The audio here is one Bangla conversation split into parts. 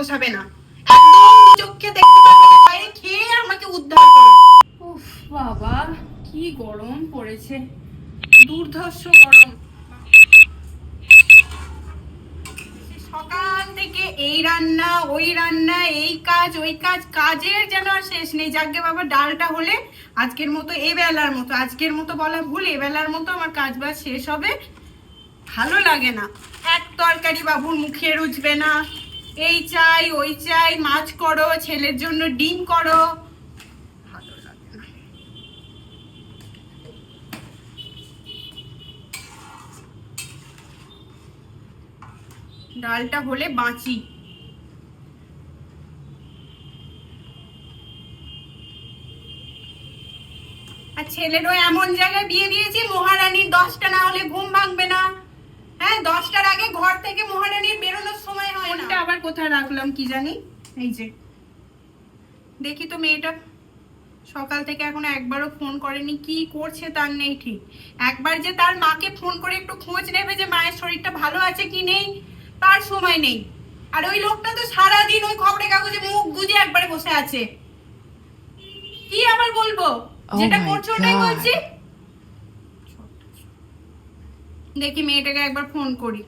পোষাবে না। একদম চোখে দেখতে পাবে বাইরে খেয়ে আমাকে উদ্ধার করো। উফ বাবা কি গরম পড়েছে। দুর্ধর্ষ গরম। সকাল থেকে এই রান্না ওই রান্না এই কাজ ওই কাজ কাজের যেন আর শেষ নেই। যাকে বাবা ডালটা হলে আজকের মতো এ বেলার মতো আজকের মতো বলা ভুল এ বেলার মতো আমার কাজ বাজ শেষ হবে। ভালো লাগে না। এক তরকারি বাবুর মুখে রুচবে না। এই চাই, ওই চাই, মাছ করো, ছেলের জন্য ডিম করো। ডালটা হলে বাঁচি। আর ছেলেরও এমন জায়গায় বিয়ে দিয়েছি, মহারানীর দশটা না হলে ঘুম ভাঙবে না। হ্যাঁ দশটার আগে ঘর থেকে মহারানীর বেরোনোর আবার কোথায় রাখলাম কি জানি? এই যে। দেখি তো মেয়েটা। সকাল থেকে এখনও একবারও ফোন করেনি কি করছে তার নেই ঠিক। একবার যে তার মাকে ফোন করে একটু খোঁজ নেবে যে মায়ের শরীরটা ভালো আছে কি নেই তার সময় নেই। আর ওই লোকটা তো সারাদিন ওই খবরের কাগজে মুখ গুজে একবারে বসে আছে। কি আবার বলব? Oh যেটা করছ ওটাই বলছি? দেখি মেয়েটাকে একবার ফোন করি।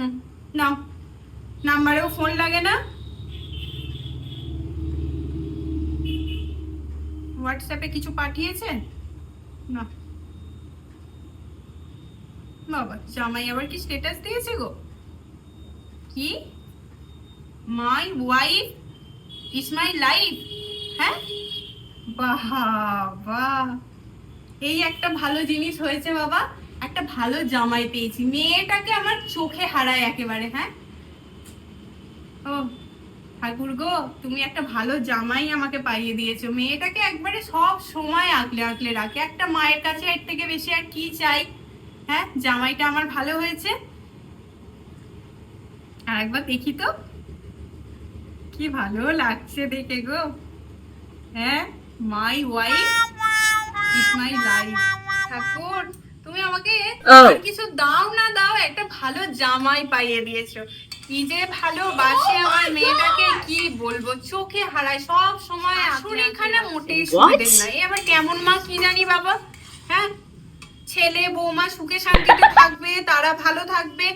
হুম, নাও। নাম্বারেও ফোন লাগে না? হোয়াটসঅ্যাপে কিছু পাঠিয়েছেন? না। বাবা, জামাই আবার কি স্ট্যাটাস দিয়েছে গো? কি? My wife is my life হ্যাঁ? বাবা এই একটা ভালো জিনিস হয়েছে বাবা। একটা ভালো জামাই পেয়েছি। মেয়েটাকে আমার চোখে হারায় একেবারে হ্যাঁ? ও, ঠাকুর গো, তুমি একটা ভালো জামাই আমাকে পাইয়ে দিয়েছ। মেয়েটাকে একবারে সব সময় আগলে আগলে রাখে। একটা মায়ের কাছে এর থেকে বেশি আর কি চাই? হ্যাঁ জামাইটা আমার ভালো হয়েছে? আর একবার দেখি তো। কি ভালো লাগছে দেখে গো। হ্যাঁ my wife is my life ঠাকুর তুমি আমাকে কিছু দাও না দাও একটা ভালো জামাই পাইয়ে দিয়েছ। কি যে ভালোবাসে আমার মেয়েটাকে কি বলব? চোখে হারায় সব সময় শাশুড়িখানা মোটেই নাই। এ আবার কেমন মা কি জানি বাবা? হ্যাঁ? ছেলে বৌমা সুখে শান্তিতে থাকবে তারা ভালো থাকবে।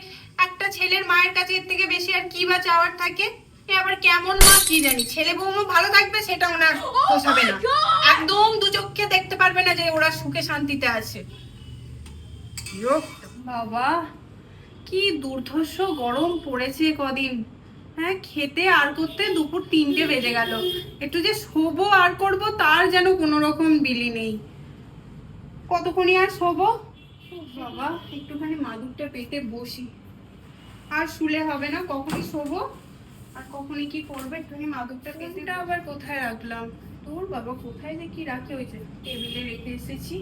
একটা ছেলের মায়ের কাছে এর থেকে বেশি আর কি বা চাওয়ার থাকে? এ আবার কেমন মা কি জানি? ছেলে বৌমা ভালো থাকবে সেটা ওনার পোষাবে না। একদম দু চোখে দেখতে পারবে না যে ওরা সুখে শান্তিতে আছে। বাবা কি দুর্ধর্ষ গরম পড়েছে কদিন। হ্যাঁ খেতে আর করতে দুপুর তিনটে বেজে গেল। একটু যে শোবো আর করব তার যেন কোনো রকম বিলি নেই। কতক্ষণই আর শোবো? বাবা একটুখানি মাদুরটা পেতে বসি। আর শুলে হবে না কখনই শোবো। আর কখনই কি করবে একটুখানি মাদুরটা পেতেটা আবার কোথায় রাখলাম? তোর বাবা কোথায় যে কি রাখে হয়েছে টেবিলে রেখে এসেছি।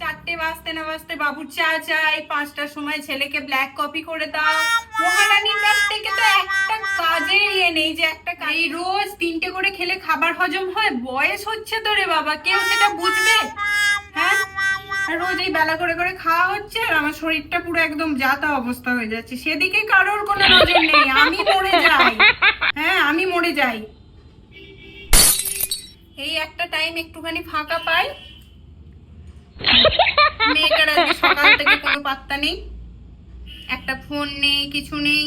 চারটে বাজতে না বাজতে বাবুর চা চাই, পাঁচটার সময় ছেলেকে ব্ল্যাক কপি করে দাও। মহারানীর কাছ থেকে তো একটা কাজের ইয়ে নেই যে একটা এই রোজ তিনটে করে খেলে খাবার হজম হয়, বয়স হচ্ছে তো রে বাবা, কেউ সেটা বুঝবে? হ্যাঁ? রোজ এই বেলা করে করে খাওয়া হচ্ছে আর আমার শরীরটা পুরো একদম যাতা অবস্থা হয়ে যাচ্ছে। সেদিকে কারোর কোনো নজর নেই, আমি মরে যাই। হ্যাঁ আমি মরে যাই। এই একটা টাইম একটুখানি ফাঁকা পাই। মেয়েটার আজকে সকাল থেকে কোনো পাত্তা নেই? একটা ফোন নেই কিছু নেই।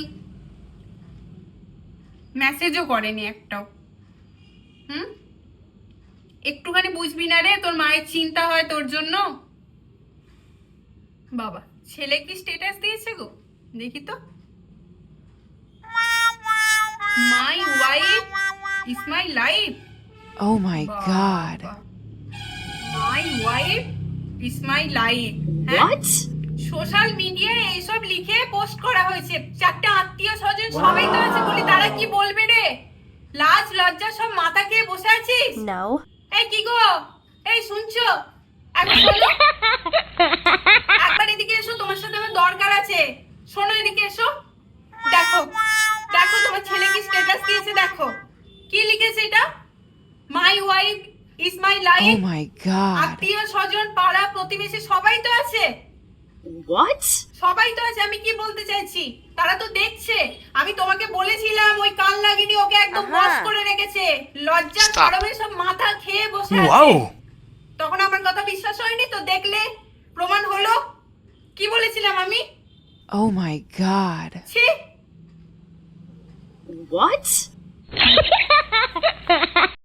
মেসেজও করেনি একটাও। হুম? একটুখানি বুঝবি না রে তোর মায়ের চিন্তা হয় তোর জন্য। বাবা ছেলে কি স্টেটাস দিয়েছে গো? দেখি তো। My wife is my life Oh my god. My wife is my life What? Social মিডিয়ায় এইসব লিখে পোস্ট করা হয়েছে। চারটে আত্মীয় স্বজন সবাই তো আছে বলি তারা কি বলবে রে? লাজ লজ্জা সব মাথা খেয়ে বসে আছিস? No. এই কি গো? এই শুনছো? একবার শোনো একবার এদিকে এসো তোমার সাথে আমার দরকার আছে। শোনো এদিকে এসো। দেখো দেখো তোমার ছেলে কি স্ট্যাটাস দিয়েছে দেখো। কি লিখেছে এটা? My wife is my life Oh my god. আত্মীয় স্বজন পাড়া প্রতিবেশী সবাই তো আছে What? সবাই তো আছে আমি কি বলতে চাইছি তারা তো দেখছে আমি তোমাকে বলেছিলাম ওই কান লাগিনি ওকে একদম। বস করে রেখেছে লজ্জা. গরমে সব মাথা খেয়ে বসে আছে Wow! তখন আমার কথা বিশ্বাস হয়নি তো দেখলে প্রমাণ হলো কি বলেছিলাম আমি Oh my god. ছি What?